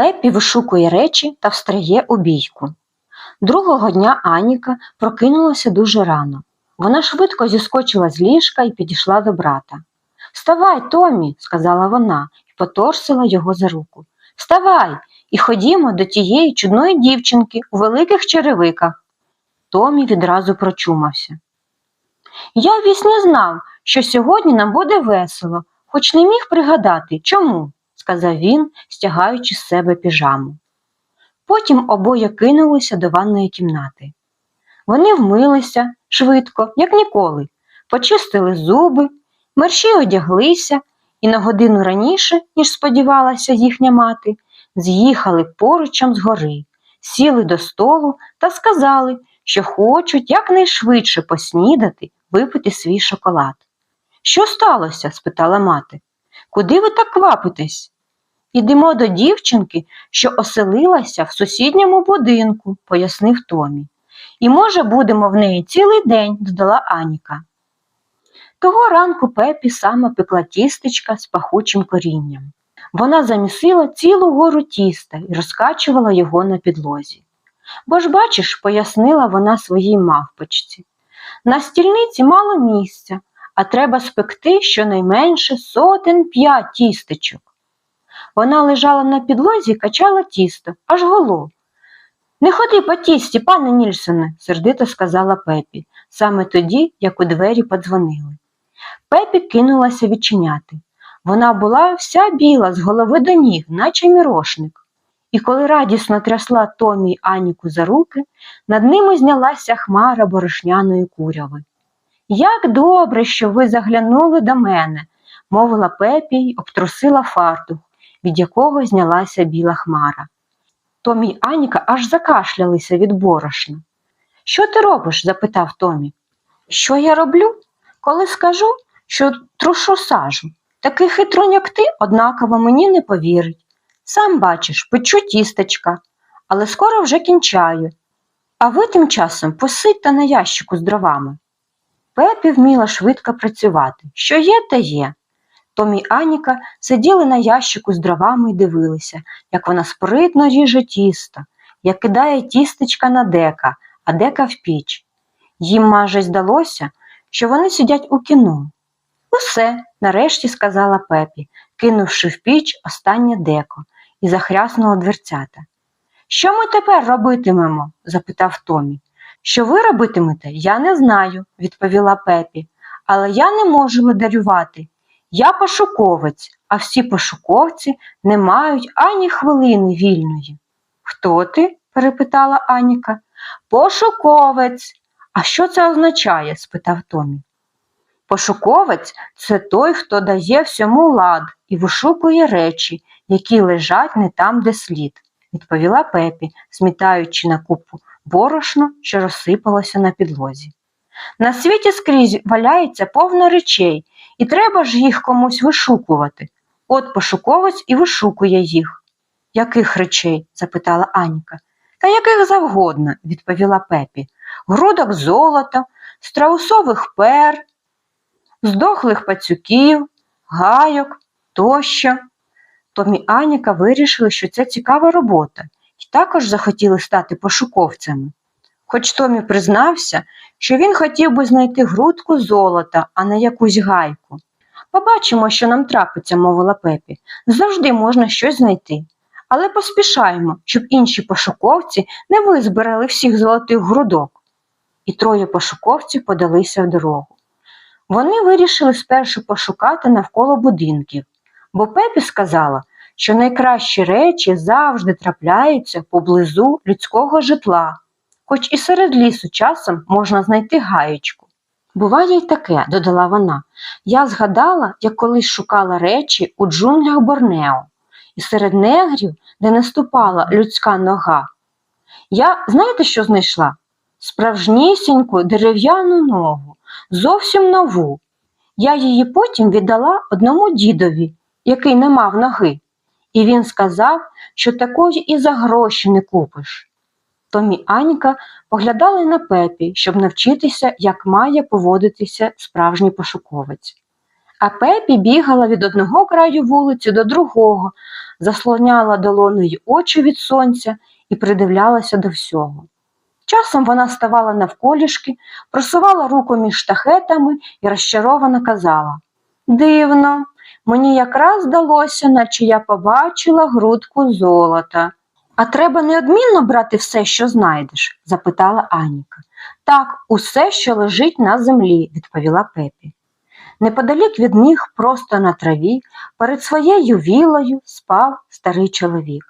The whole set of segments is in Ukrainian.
Пеппі вишукує речі та встає у бійку. Другого дня Аніка прокинулася дуже рано. Вона швидко зіскочила з ліжка і підійшла до брата. Вставай, Томі, сказала вона і поторсила його за руку. Вставай і ходімо до тієї чудної дівчинки у великих черевиках. Томі відразу прочумався. Я ввісні знав, що сьогодні нам буде весело, хоч не міг пригадати, чому, сказав він, стягаючи з себе піжаму. Потім обоє кинулися до ванної кімнати. Вони вмилися швидко, як ніколи, почистили зуби, мерші одяглися і на годину раніше, ніж сподівалася їхня мати, з'їхали поручем з гори, сіли до столу та сказали, що хочуть якнайшвидше поснідати, випити свій шоколад. Що сталося? спитала мати. Куди ви так квапитесь? Ідемо до дівчинки, що оселилася в сусідньому будинку, пояснив Томі. І, може, будемо в неї цілий день, додала Аніка. Того ранку Пепі саме пекла тістечка з пахучим корінням. Вона замісила цілу гору тіста і розкачувала його на підлозі. Бо ж, бачиш, пояснила вона своїй мавпочці. На стільниці мало місця, а треба спекти щонайменше сотен п'ять тістечок. Вона лежала на підлозі і качала тісто, аж голо. Не ходи по тісті, пане Нільсоне, сердито сказала Пепі, саме тоді, як у двері подзвонили. Пепі кинулася відчиняти. Вона була вся біла з голови до ніг, наче мірошник. І коли радісно трясла Томі й Аніку за руки, над ними знялася хмара борошняної куряви. Як добре, що ви заглянули до мене, мовила Пепі й обтрусила фартух, від якого знялася біла хмара. Томі й Аніка аж закашлялися від борошна. Що ти робиш? запитав Томі. Що я роблю? Коли скажу, що трушу сажу. Такий хитрон, як ти, однаково мені не повірить. Сам бачиш, печу тістечка, але скоро вже кінчаю. А ви тим часом посидьте на ящику з дровами. Пепі вміла швидко працювати. Що є, те є. Томі й Аніка сиділи на ящику з дровами і дивилися, як вона спритно ріже тісто, як кидає тістечка на дека, а дека в піч. Їм майже здалося, що вони сидять у кіно. Усе, нарешті сказала Пепі, кинувши в піч останнє деко і захряснула дверцята. Що ми тепер робитимемо? запитав Томі. Що ви робитимете, я не знаю, відповіла Пепі, але я не можу ледарювати. Я пошуковець, а всі пошуковці не мають ані хвилини вільної. Хто ти? перепитала Аніка. Пошуковець. А що це означає? спитав Томі. Пошуковець це той, хто дає всьому лад і вишукує речі, які лежать не там, де слід, відповіла Пепі, змітаючи на купу борошно, що розсипалося на підлозі. На світі скрізь валяється повно речей, і треба ж їх комусь вишукувати. От пошуковець і вишукує їх. Яких речей? запитала Аніка. Та яких завгодно, відповіла Пепі. Грудок золота, страусових пер, здохлих пацюків, гайок тощо. Томі Аніка вирішили, що це цікава робота, і також захотіли стати пошуковцями. Хоч Томі признався, що він хотів би знайти грудку золота, а не якусь гайку. Побачимо, що нам трапиться, мовила Пепі. Завжди можна щось знайти. Але поспішаємо, щоб інші пошуковці не визбирали всіх золотих грудок. І троє пошуковців подалися в дорогу. Вони вирішили спершу пошукати навколо будинків, бо Пепі сказала, що найкращі речі завжди трапляються поблизу людського житла, хоч і серед лісу часом можна знайти гаєчку. Буває й таке, додала вона. Я згадала, як колись шукала речі у джунглях Борнео, і серед негрів, де не ступала людська нога. Я знаєте, що знайшла? Справжнісіньку дерев'яну ногу, зовсім нову. Я її потім віддала одному дідові, який не мав ноги, і він сказав, що такої і за гроші не купиш. Томі і Аніка поглядали на пепі, щоб навчитися, як має поводитися справжній пошуковець. А Пепі бігала від одного краю вулиці до другого, заслоняла долоною очі від сонця і придивлялася до всього. Часом вона ставала навколішки, просувала руку між штахетами і розчаровано казала Дивно, мені якраз здалося, наче я побачила грудку золота. А треба неодмінно брати все, що знайдеш? запитала Аніка. Так, усе, що лежить на землі, відповіла Пепі. Неподалік від них, просто на траві, перед своєю вілою спав старий чоловік.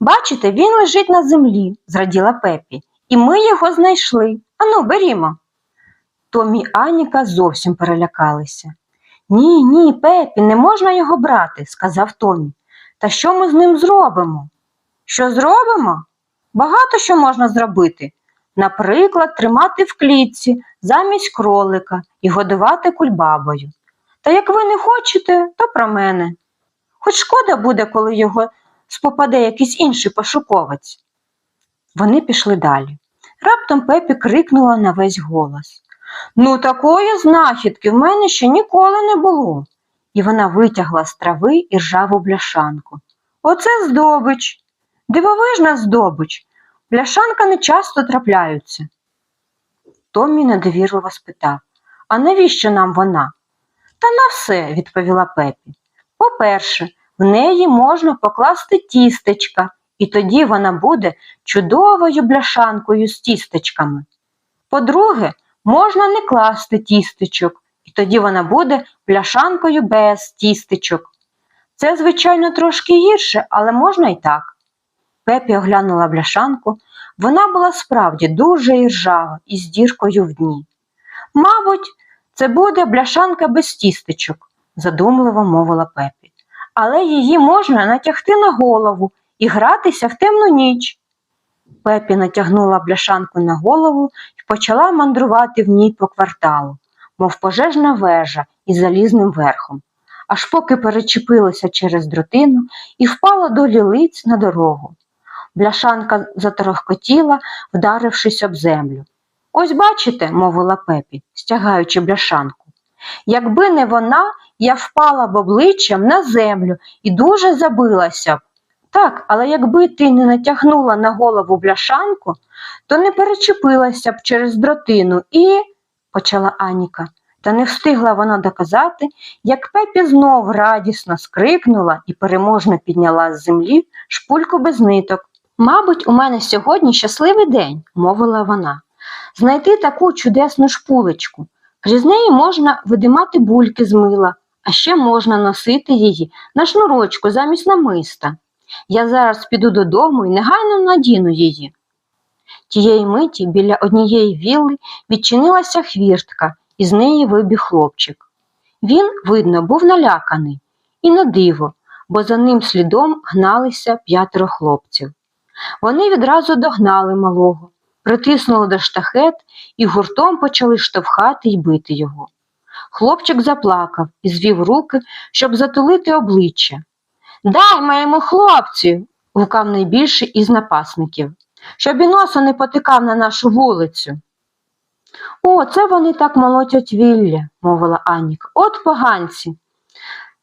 Бачите, він лежить на землі, зраділа Пепі, і ми його знайшли. Ану, берімо. Томі Аніка зовсім перелякалися. Ні, ні, Пепі, не можна його брати, сказав Томі. Та що ми з ним зробимо? Що зробимо? Багато що можна зробити. Наприклад, тримати в клітці замість кролика і годувати кульбабою. Та як ви не хочете, то про мене. Хоч шкода буде, коли його спопаде якийсь інший пошуковець. Вони пішли далі. Раптом Пепі крикнула на весь голос. Ну, такої знахідки в мене ще ніколи не було. І вона витягла з трави і ржаву бляшанку. Оце здобич. Дивовижна здобич. Бляшанка не часто трапляються. Томмі недовірливо спитав А навіщо нам вона? Та на все, відповіла Пепі. По-перше, в неї можна покласти тістечка, і тоді вона буде чудовою бляшанкою з тістечками. По-друге, можна не класти тістечок, і тоді вона буде бляшанкою без тістечок. Це, звичайно, трошки гірше, але можна і так. Пепі оглянула бляшанку. Вона була справді дуже іржава і з діркою в дні. Мабуть, це буде бляшанка без тістечок, задумливо мовила Пепі. Але її можна натягти на голову і гратися в темну ніч. Пепі натягнула бляшанку на голову і почала мандрувати в ній по кварталу, мов пожежна вежа із залізним верхом, аж поки перечепилася через дротину і впала до лілиць на дорогу. Бляшанка заторохкотіла, вдарившись об землю. Ось бачите, мовила Пепі, стягаючи бляшанку. Якби не вона, я впала б обличчям на землю і дуже забилася б. Так, але якби ти не натягнула на голову бляшанку, то не перечепилася б через дротину і, почала Аніка. Та не встигла вона доказати, як Пепі знов радісно скрикнула і переможно підняла з землі шпульку без ниток. Мабуть, у мене сьогодні щасливий день, мовила вона. Знайти таку чудесну шпулечку. Крізь неї можна видимати бульки з мила, а ще можна носити її на шнурочку замість намиста. Я зараз піду додому і негайно надіну її. Тієї миті біля однієї вілли відчинилася хвіртка, і з неї вибіг хлопчик. Він, видно, був наляканий, і на диво, бо за ним слідом гналися п'ятеро хлопців. Вони відразу догнали малого, притиснули до штахет і гуртом почали штовхати й бити його. Хлопчик заплакав і звів руки, щоб затулити обличчя. Дай моєму хлопцю, гукав найбільший із напасників, щоб і носу не потикав на нашу вулицю. О, це вони так молотять вілля, мовила Аніка. От поганці.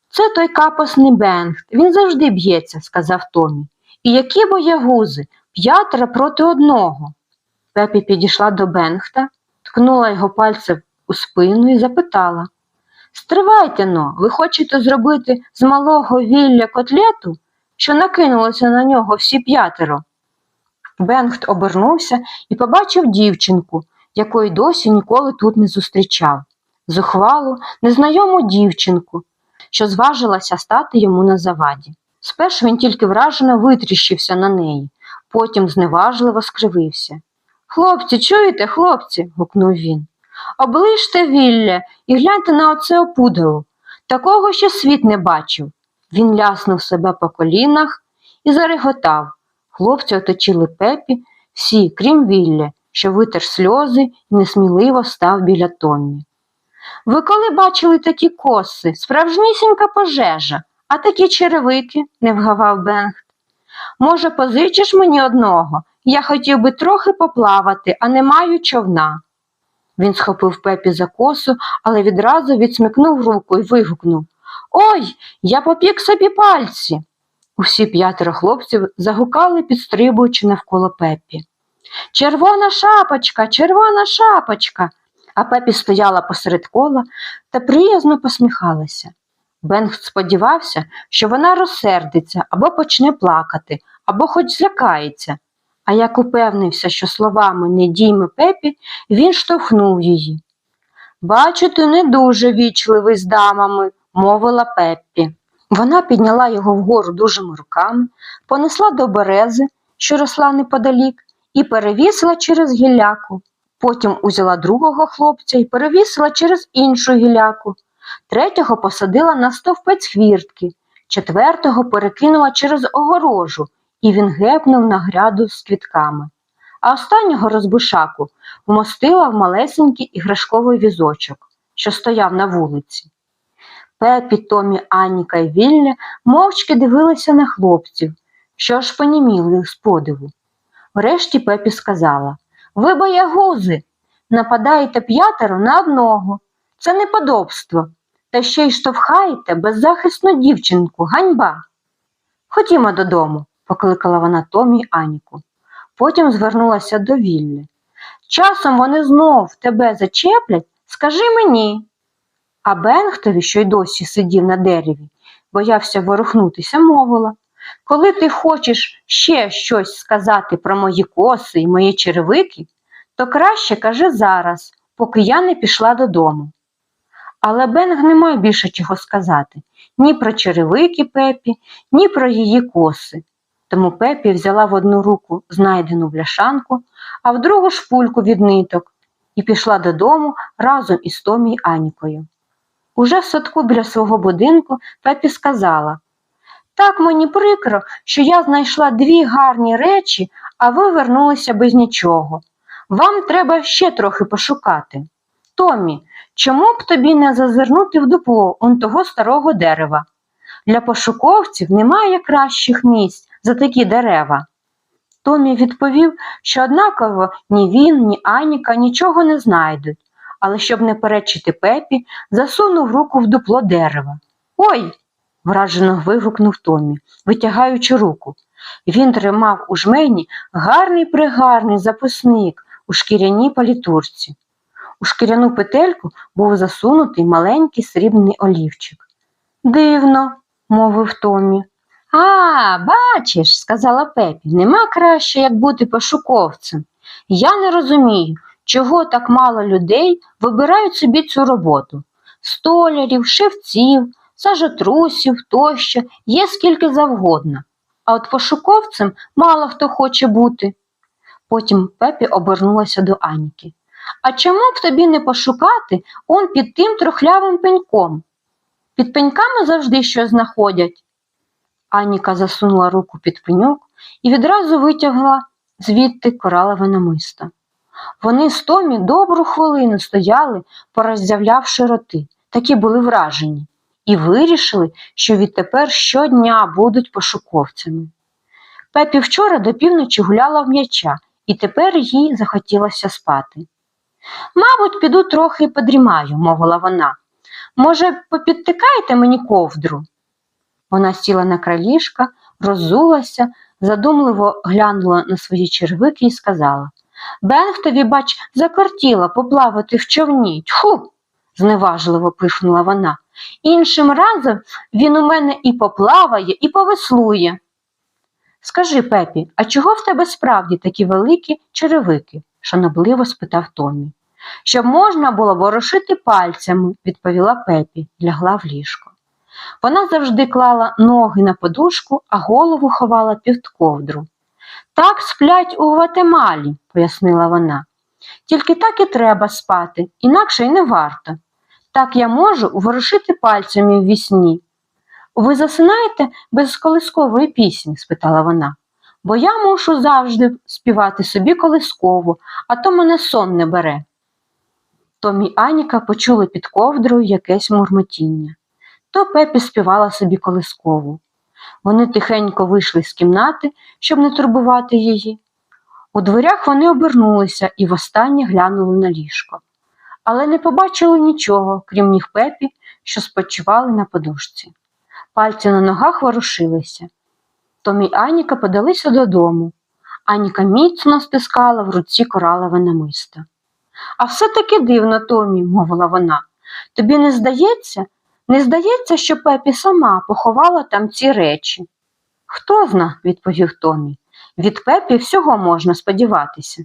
Це той капосний Бенгт, він завжди б'ється, сказав Томі. І які боягузи, п'ятеро проти одного. Пепі підійшла до Бенгта, ткнула його пальцем у спину і запитала Стривайте но, ви хочете зробити з малого вілля котлету, що накинулося на нього всі п'ятеро? Бенгт обернувся і побачив дівчинку, якої досі ніколи тут не зустрічав. Зухвалу, незнайому дівчинку, що зважилася стати йому на заваді. Спершу він тільки вражено витріщився на неї, потім зневажливо скривився. Хлопці, чуєте, хлопці? гукнув він. Оближте вілля і гляньте на оце опудало. Такого ще світ не бачив. Він ляснув себе по колінах і зареготав. Хлопці оточили пепі, всі, крім вілля, що витер сльози і несміливо став біля Томмі. Ви коли бачили такі коси, справжнісінька пожежа, а такі черевики, не вгавав Бенгт. Може, позичиш мені одного? Я хотів би трохи поплавати, а не маю човна. Він схопив пепі за косу, але відразу відсмикнув руку і вигукнув Ой, я попік собі пальці. Усі п'ятеро хлопців загукали, підстрибуючи навколо пепі. Червона шапочка, червона шапочка. А пепі стояла посеред кола та приязно посміхалася. Бенг сподівався, що вона розсердиться або почне плакати, або хоч злякається. А як упевнився, що словами не дійме пепі, він штовхнув її. Бачу, ти не дуже вічливий з дамами, мовила Пеппі. Вона підняла його вгору дужими руками, понесла до берези, що росла неподалік, і перевісила через гілляку. Потім узяла другого хлопця і перевісила через іншу гілляку. Третього посадила на стовпець хвіртки, четвертого перекинула через огорожу, і він гепнув на гряду з квітками. А останнього розбишаку вмостила в малесенький іграшковий візочок, що стояв на вулиці. Пепі, Томі, Аніка і Вілля мовчки дивилися на хлопців, що аж поніміли з подиву. Врешті Пепі сказала Ви боягузи, нападаєте п'ятеро на одного. Це неподобство. Та ще й штовхаєте беззахисну дівчинку, ганьба. Ходімо додому, покликала вона Томі Аніку. Потім звернулася до Віллі. Часом вони знов тебе зачеплять, скажи мені. А Бенгтові, що й досі сидів на дереві, боявся ворухнутися, мовила. Коли ти хочеш ще щось сказати про мої коси і мої черевики, то краще кажи зараз, поки я не пішла додому. Але Бенг не має більше чого сказати ні про черевики Пепі, ні про її коси. Тому Пепі взяла в одну руку знайдену бляшанку, а в другу шпульку від ниток і пішла додому разом із Томі й Анікою. Уже в садку біля свого будинку Пепі сказала так мені прикро, що я знайшла дві гарні речі, а ви вернулися без нічого. Вам треба ще трохи пошукати. Томі, чому б тобі не зазирнути в дупло он того старого дерева? Для пошуковців немає кращих місць за такі дерева. Томі відповів, що однаково ні він, ні Аніка нічого не знайдуть, але щоб не перечити пепі, засунув руку в дупло дерева. Ой. вражено вигукнув Томі, витягаючи руку. Він тримав у жмені гарний пригарний записник у шкіряній палітурці. У шкіряну петельку був засунутий маленький срібний олівчик. Дивно, мовив Томі. А, бачиш, сказала Пепі, нема краще, як бути пошуковцем. Я не розумію, чого так мало людей вибирають собі цю роботу. Столярів, шевців, сажотрусів тощо є скільки завгодно. А от пошуковцем мало хто хоче бути. Потім Пепі обернулася до Аніки. А чому б тобі не пошукати он під тим трохлявим пеньком? Під пеньками завжди щось знаходять. Аніка засунула руку під пеньок і відразу витягла звідти коралове намисто. Вони з Томі добру хвилину стояли, пороззявлявши роти, такі були вражені, і вирішили, що відтепер щодня будуть пошуковцями. Пепі вчора до півночі гуляла в м'яча, і тепер їй захотілося спати. Мабуть, піду трохи подрімаю, мовила вона. Може, попідтикаєте мені ковдру? Вона сіла на край ліжка, роззулася, задумливо глянула на свої червики і сказала Бенгтові, бач, закортіла поплавати в човні. Тьху, зневажливо пихнула вона. Іншим разом він у мене і поплаває, і повеслує. Скажи, Пепі, а чого в тебе справді такі великі черевики? Шанобливо спитав Томі. Щоб можна було ворушити пальцями, відповіла Пепі, лягла в ліжко. Вона завжди клала ноги на подушку, а голову ховала під ковдру. Так сплять у Гватемалі, пояснила вона. Тільки так і треба спати, інакше й не варто. Так я можу ворушити пальцями в вісні. Ви засинаєте без колискової пісні? спитала вона. Бо я мушу завжди співати собі колискову, а то мене сон не бере. Томі й Аніка почули під ковдрою якесь мурмотіння. То Пепі співала собі колискову. Вони тихенько вийшли з кімнати, щоб не турбувати її. У дверях вони обернулися і востаннє глянули на ліжко. але не побачили нічого, крім ніг Пепі, що спочивали на подушці. Пальці на ногах ворушилися. Томі й Аніка подалися додому. Аніка міцно стискала в руці коралове намисто. А все-таки дивно, Томі, мовила вона. Тобі не здається? Не здається, що Пепі сама поховала там ці речі. Хто зна, відповів Томі. Від Пепі всього можна сподіватися.